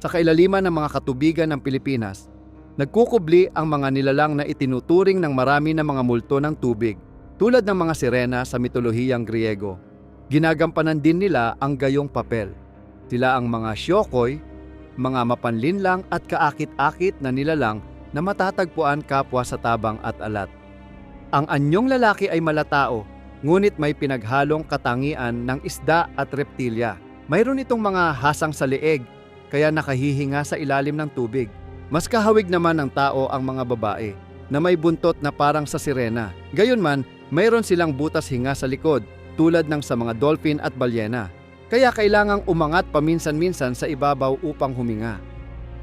Sa kailaliman ng mga katubigan ng Pilipinas, nagkukubli ang mga nilalang na itinuturing ng marami ng mga multo ng tubig, tulad ng mga sirena sa mitolohiyang Griego. Ginagampanan din nila ang gayong papel. Sila ang mga syokoy, mga mapanlinlang at kaakit-akit na nilalang na matatagpuan kapwa sa tabang at alat. Ang anyong lalaki ay malatao, ngunit may pinaghalong katangian ng isda at reptilya. Mayroon itong mga hasang sa leeg, kaya nakahihinga sa ilalim ng tubig. Mas kahawig naman ng tao ang mga babae, na may buntot na parang sa sirena. Gayunman, mayroon silang butas hinga sa likod, tulad ng sa mga dolphin at balyena. Kaya kailangang umangat paminsan-minsan sa ibabaw upang huminga.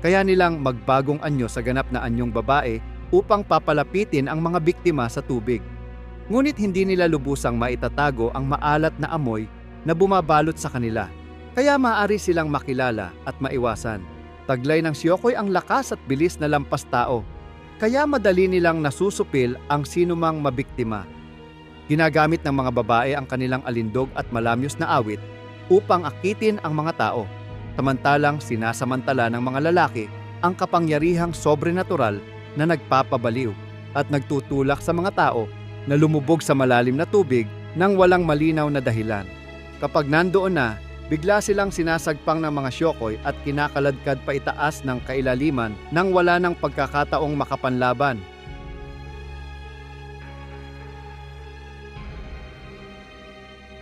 Kaya nilang magbagong anyo sa ganap na anyong babae upang papalapitin ang mga biktima sa tubig. Ngunit hindi nila lubusang maitatago ang maalat na amoy na bumabalot sa kanila. Kaya maaari silang makilala at maiwasan. Taglay ng siyokoy ang lakas at bilis na lampas tao. Kaya madali nilang nasusupil ang sinumang mabiktima. Ginagamit ng mga babae ang kanilang alindog at malamyos na awit upang akitin ang mga tao. Samantalang sinasamantala ng mga lalaki ang kapangyarihang sobrenatural na nagpapabaliw at nagtutulak sa mga tao na lumubog sa malalim na tubig nang walang malinaw na dahilan. Kapag nandoon na, bigla silang sinasagpang ng mga syokoy at kinakaladkad pa itaas ng kailaliman nang wala ng pagkakataong makapanlaban